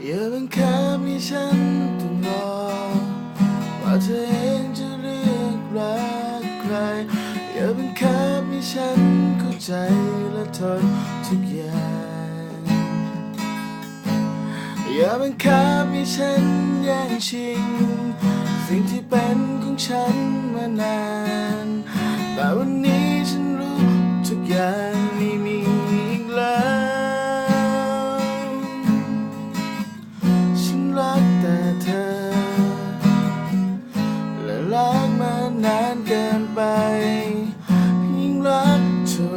อย่าบังคับให้ฉันต้องรอว่าเธอเองจะเลือกรักใคร อย่าบังคับให้ฉันเข้าใจและทนทุกอย่าง อย่าบังคับให้ฉันแย่งชิง สิ่งที่เป็นของฉันมานาน แต่วันนี้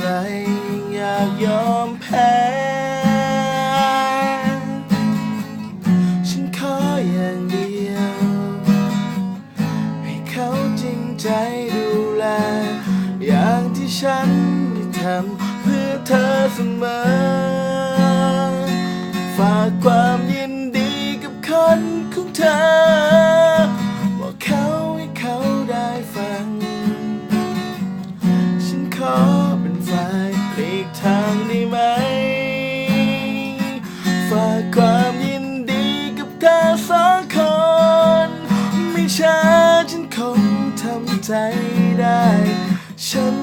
ไรยิ่งอยากยอมแพ้ ฉันขออย่างเดียว ให้เขาจริงใจดูแล อย่างที่ฉันได้ทำเพื่อเธอเสมอ ฝากความยินดีกับคนของเธอากความยินดีกับเธอสองคน ไม่ช้าฉันคงทำใจได้ ฉัน